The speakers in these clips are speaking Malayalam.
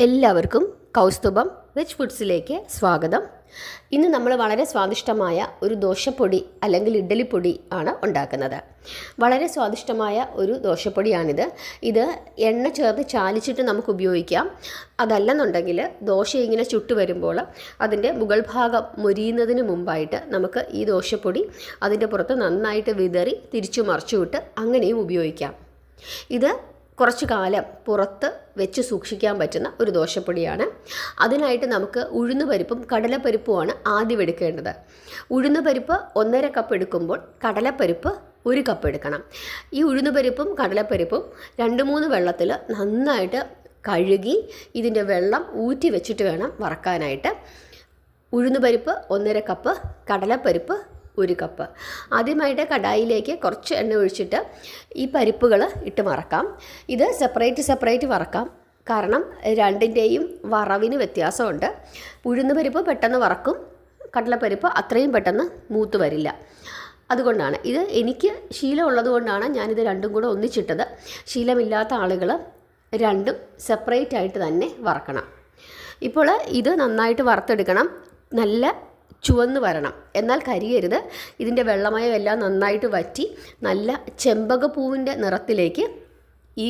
എല്ലാവർക്കും കൗസ്തുഭം വെജ് ഫുഡ്സിലേക്ക് സ്വാഗതം. ഇന്ന് നമ്മൾ വളരെ സ്വാദിഷ്ടമായ ഒരു ദോശപ്പൊടി അല്ലെങ്കിൽ ഇഡ്ഡലിപ്പൊടി ആണ് ഉണ്ടാക്കുന്നത്. വളരെ സ്വാദിഷ്ടമായ ഒരു ദോശപ്പൊടിയാണിത്. ഇത് എണ്ണ ചേർത്ത് ചാലിച്ചിട്ട് നമുക്ക് ഉപയോഗിക്കാം. അതല്ലെന്നുണ്ടെങ്കിൽ ദോശ ഇങ്ങനെ ചുട്ടു വരുമ്പോൾ അതിന്റെ മുകൾ ഭാഗം മൊരിയുന്നതിന് മുമ്പായിട്ട് നമുക്ക് ഈ ദോശപ്പൊടി അതിന്റെ പുറത്ത് നന്നായിട്ട് വിതറി തിരിച്ചു മറിച്ചുവിട്ട് അങ്ങനെയും ഉപയോഗിക്കാം. ഇത് കുറച്ചു കാലം പുറത്ത് വെച്ച് സൂക്ഷിക്കാൻ പറ്റുന്ന ഒരു ദോശപ്പൊടിയാണ്. അതിനായിട്ട് നമുക്ക് ഉഴുന്നുപരിപ്പും കടലപ്പരിപ്പുമാണ് ആദ്യം എടുക്കേണ്ടത്. ഉഴുന്നുപരിപ്പ് ഒന്നര കപ്പ് എടുക്കുമ്പോൾ കടലപ്പരിപ്പ് ഒരു കപ്പ് എടുക്കണം. ഈ ഉഴുന്നുപരിപ്പും കടലപ്പരിപ്പും രണ്ട് മൂന്ന് വെള്ളത്തിൽ നന്നായിട്ട് കഴുകി ഇതിന്റെ വെള്ളം ഊറ്റി വെച്ചിട്ട് വേണം വറക്കാനായിട്ട്. ഉഴുന്നുപരിപ്പ് ഒന്നര കപ്പ് കടലപ്പരിപ്പ് ഒരു കപ്പ്. ആദ്യമായിട്ട് കടായിലേക്ക് കുറച്ച് എണ്ണ ഒഴിച്ചിട്ട് ഈ പരിപ്പുകൾ ഇട്ട് മറക്കാം ഇത് സെപ്പറേറ്റ് സെപ്പറേറ്റ് വറക്കാം. കാരണം രണ്ടിന്റെയും വറവിന് വ്യത്യാസമുണ്ട്. ഉഴുന്ന് പരിപ്പ് പെട്ടെന്ന് വറക്കും. കടലപ്പരിപ്പ് അത്രയും പെട്ടെന്ന് മൂത്ത് വരില്ല. അതുകൊണ്ടാണ്. ഇത് എനിക്ക് ശീലമുള്ളത് കൊണ്ടാണ് ഞാനിത് രണ്ടും കൂടെ ഒന്നിച്ചിട്ടത്. ശീലമില്ലാത്ത ആളുകൾ രണ്ടും സെപ്പറേറ്റ് ആയിട്ട് തന്നെ വറക്കണം. ഇപ്പോൾ ഇത് നന്നായിട്ട് വറുത്തെടുക്കണം. നല്ല ചുവന്ന് വരണം. എന്നാൽ കരിയരുത്. ഇതിന്റെ വെള്ളമയം എല്ലാം നന്നായിട്ട് വറ്റി നല്ല ചെമ്പകപ്പൂവിന്റെ നിറത്തിലേക്ക് ഈ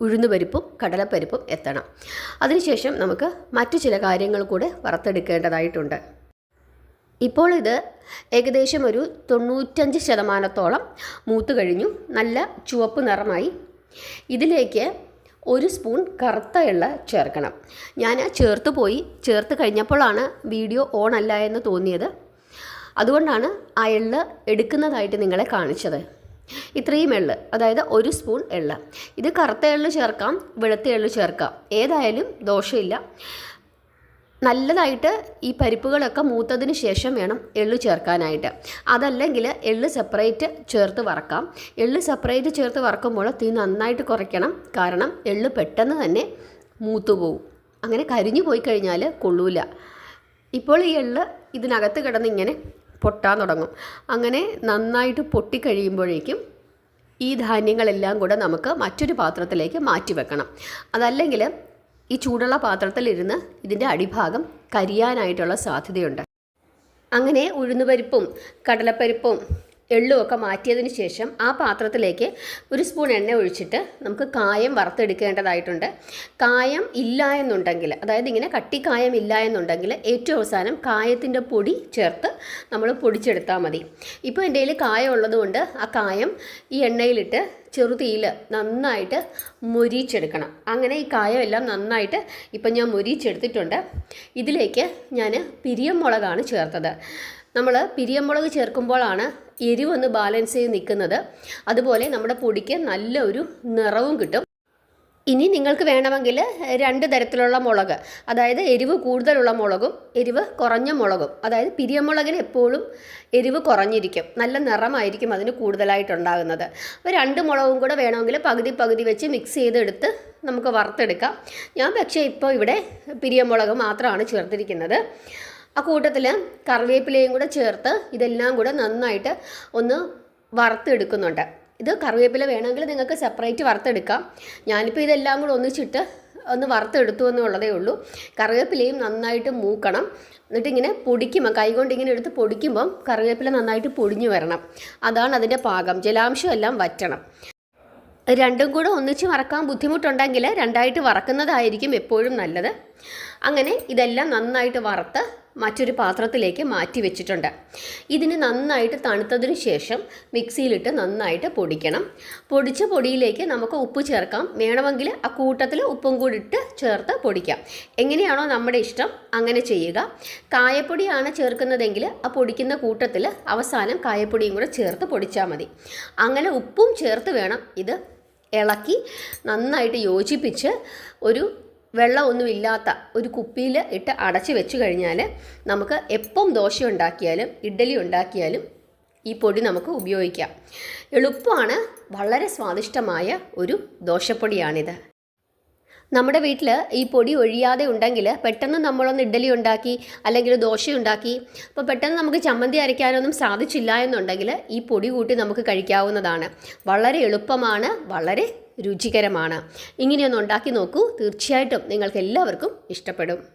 ഉഴുന്നുപരിപ്പും കടലപ്പരിപ്പും എത്തണം. അതിനുശേഷം നമുക്ക് മറ്റു ചില കാര്യങ്ങൾ കൂടെ വറുത്തെടുക്കേണ്ടതായിട്ടുണ്ട്. ഇപ്പോൾ ഇത് ഏകദേശം ഒരു തൊണ്ണൂറ്റഞ്ച് ശതമാനത്തോളം മൂത്ത് കഴിഞ്ഞു. നല്ല ചുവപ്പ് നിറമായി. ഇതിലേക്ക് ഒരു സ്പൂൺ കറുത്ത എള്ള ചേർക്കണം. ഞാൻ ചേർത്ത് പോയി. ചേർത്ത് കഴിഞ്ഞപ്പോഴാണ് വീഡിയോ ഓൺ അല്ല എന്ന് തോന്നിയത്. അതുകൊണ്ടാണ് ആ എള്ള് എടുക്കുന്നതായിട്ട് നിങ്ങളെ കാണിച്ചത്. ഇത്രയും എള്ള് അതായത് ഒരു സ്പൂൺ എള്ള്. ഇത് കറുത്ത എള്ള് ചേർക്കാം വെളുത്ത എള്ള് ചേർക്കാം. ഏതായാലും ദോഷമില്ല. നല്ലതായിട്ട് ഈ പരിപ്പുകളൊക്കെ മൂത്തതിന് ശേഷം വേണം എള്ളു ചേർക്കാനായിട്ട്. അതല്ലെങ്കിൽ എള്ള് സെപ്പറേറ്റ് ചേർത്ത് വറക്കാം. എള്ള് സെപ്പറേറ്റ് ചേർത്ത് വറക്കുമ്പോൾ തീ നന്നായിട്ട് കുറയ്ക്കണം. കാരണം എള്ള് പെട്ടെന്ന് തന്നെ മൂത്തുപോകും അങ്ങനെ കരിഞ്ഞു പോയി കഴിഞ്ഞാൽ കൊള്ളൂല. ഇപ്പോൾ ഈ എള്ള് ഇതിനകത്ത് കിടന്ന് ഇങ്ങനെ പൊട്ടാൻ തുടങ്ങും. അങ്ങനെ നന്നായിട്ട് പൊട്ടിക്കഴിയുമ്പോഴേക്കും ഈ ധാന്യങ്ങളെല്ലാം കൂടെ നമുക്ക് മറ്റൊരു പാത്രത്തിലേക്ക് മാറ്റി വെക്കണം. അതല്ലെങ്കിൽ ഈ ചൂടുള്ള പാത്രത്തിലിരുന്ന് ഇതിന്റെ അടിഭാഗം കരിയാനായിട്ടുള്ള സാധ്യതയുണ്ട്. അങ്ങനെ ഉഴുന്നുപരിപ്പും കടലപ്പരിപ്പും എള്ളും ഒക്കെ മാറ്റിയതിന് ശേഷം ആ പാത്രത്തിലേക്ക് ഒരു സ്പൂൺ എണ്ണ ഒഴിച്ചിട്ട് നമുക്ക് കായം വറുത്തെടുക്കേണ്ടതായിട്ടുണ്ട്. കായം ഇല്ല എന്നുണ്ടെങ്കിൽ അതായത് ഇങ്ങനെ കട്ടിക്കായം ഇല്ല എന്നുണ്ടെങ്കിൽ ഏറ്റവും അവസാനം കായത്തിന്റെ പൊടി ചേർത്ത് നമ്മൾ പൊടിച്ചെടുത്താൽ മതി. ഇപ്പോൾ എന്റെ കയ്യിൽ കായം ഉള്ളതുകൊണ്ട് ആ കായം ഈ എണ്ണയിലിട്ട് ചെറുതീയിൽ നന്നായിട്ട് മുരിച്ചെടുക്കണം. അങ്ങനെ ഈ കായമെല്ലാം നന്നായിട്ട് ഇപ്പം ഞാൻ മുരിച്ചെടുത്തിട്ടുണ്ട്. ഇതിലേക്ക് ഞാൻ പിരിയം മുളകാണ് ചേർത്തത്. നമ്മൾ പിരിയമ്പുളക് ചേർക്കുമ്പോഴാണ് എരിവൊന്ന് ബാലൻസ് ചെയ്ത് നിൽക്കുന്നത്. അതുപോലെ നമ്മുടെ പൊടിക്ക് നല്ല ഒരു നിറവും കിട്ടും. ഇനി നിങ്ങൾക്ക് വേണമെങ്കിൽ രണ്ട് തരത്തിലുള്ള മുളക് അതായത് എരിവ് കൂടുതലുള്ള മുളകും എരിവ് കുറഞ്ഞ മുളകും അതായത് പിരിയമുളകിന് എപ്പോഴും എരിവ് കുറഞ്ഞിരിക്കും. നല്ല നിറമായിരിക്കും അതിന് കൂടുതലായിട്ടുണ്ടാകുന്നത് അപ്പോൾ രണ്ട് മുളകും കൂടെ വേണമെങ്കിൽ പകുതി പകുതി വെച്ച് മിക്സ് ചെയ്തെടുത്ത് നമുക്ക് വറുത്തെടുക്കാം. ഞാൻ പക്ഷേ ഇപ്പോൾ ഇവിടെ പിരിയമുളക് മാത്രമാണ് ചേർത്തിരിക്കുന്നത്. ആ കൂട്ടത്തിൽ കറിവേപ്പിലയും കൂടെ ചേർത്ത് ഇതെല്ലാം കൂടെ നന്നായിട്ട് ഒന്ന് വറുത്തെടുക്കുന്നുണ്ട്. ഇത് കറിവേപ്പില വേണമെങ്കിൽ നിങ്ങൾക്ക് സെപ്പറേറ്റ് വറുത്തെടുക്കാം. ഞാനിപ്പോൾ ഇതെല്ലാം കൂടെ ഒന്നിച്ചിട്ട് ഒന്ന് വറുത്തെടുത്തു എന്നുള്ളതേ ഉള്ളൂ. കറിവേപ്പിലയും നന്നായിട്ട് മൂക്കണം. എന്നിട്ട് ഇങ്ങനെ പൊടിക്കുമ്പോൾ കൈകൊണ്ട് ഇങ്ങനെ എടുത്ത് പൊടിക്കുമ്പം കറിവേപ്പില നന്നായിട്ട് പൊടിഞ്ഞു വരണം. അതാണ് അതിന്റെ പാകം. ജലാംശം എല്ലാം വറ്റണം. രണ്ടും കൂടെ ഒന്നിച്ച് വറക്കാൻ ബുദ്ധിമുട്ടുണ്ടെങ്കിൽ രണ്ടായിട്ട് വറക്കുന്നതായിരിക്കും എപ്പോഴും നല്ലത്. അങ്ങനെ ഇതെല്ലാം നന്നായിട്ട് വറുത്ത് മറ്റൊരു പാത്രത്തിലേക്ക് മാറ്റി വെച്ചിട്ടുണ്ട്. ഇതിന് നന്നായിട്ട് തണുത്തതിന് ശേഷം മിക്സിയിലിട്ട് നന്നായിട്ട് പൊടിക്കണം. പൊടിച്ച പൊടിയിലേക്ക് നമുക്ക് ഉപ്പ് ചേർക്കാം. വേണമെങ്കിൽ ആ കൂട്ടത്തിൽ ഉപ്പും കൂടി ഇട്ട് ചേർത്ത് പൊടിക്കാം. എങ്ങനെയാണോ നമ്മുടെ ഇഷ്ടം അങ്ങനെ ചെയ്യുക. കായപ്പൊടിയാണ് ചേർക്കുന്നതെങ്കിൽ ആ പൊടിക്കുന്ന കൂട്ടത്തിൽ അവസാനം കായപ്പൊടിയും കൂടെ ചേർത്ത് പൊടിച്ചാൽ മതി. അങ്ങനെ ഉപ്പും ചേർത്ത് വേണം ഇത് ഇളക്കി നന്നായിട്ട് യോജിപ്പിച്ച് ഒരു വെള്ളമൊന്നുമില്ലാത്ത ഒരു കുപ്പിയിൽ ഇട്ട് അടച്ച് വെച്ച് കഴിഞ്ഞാൽ നമുക്ക് എപ്പം ദോശ ഉണ്ടാക്കിയാലും ഇഡ്ഡലി ഉണ്ടാക്കിയാലും ഈ പൊടി നമുക്ക് ഉപയോഗിക്കാം. എളുപ്പമാണ് വളരെ സ്വാദിഷ്ടമായ ഒരു ദോശപ്പൊടിയാണിത്. നമ്മുടെ വീട്ടിൽ ഈ പൊടി ഒഴിയാതെ ഉണ്ടെങ്കിൽ പെട്ടെന്ന് നമ്മളൊന്ന് ഇഡ്ഡലി ഉണ്ടാക്കി അല്ലെങ്കിൽ ദോശ ഉണ്ടാക്കി അപ്പോൾ പെട്ടെന്ന് നമുക്ക് ചമ്മന്തി അരയ്ക്കാനൊന്നും സാധിച്ചില്ല എന്നുണ്ടെങ്കിൽ ഈ പൊടി കൂട്ടി നമുക്ക് കഴിക്കാവുന്നതാണ്. വളരെ എളുപ്പമാണ് വളരെ രുചികരമാണ്. ഇങ്ങനെയൊന്ന് ഉണ്ടാക്കി നോക്കൂ. തീർച്ചയായിട്ടും നിങ്ങൾക്ക് എല്ലാവർക്കും ഇഷ്ടപ്പെടും.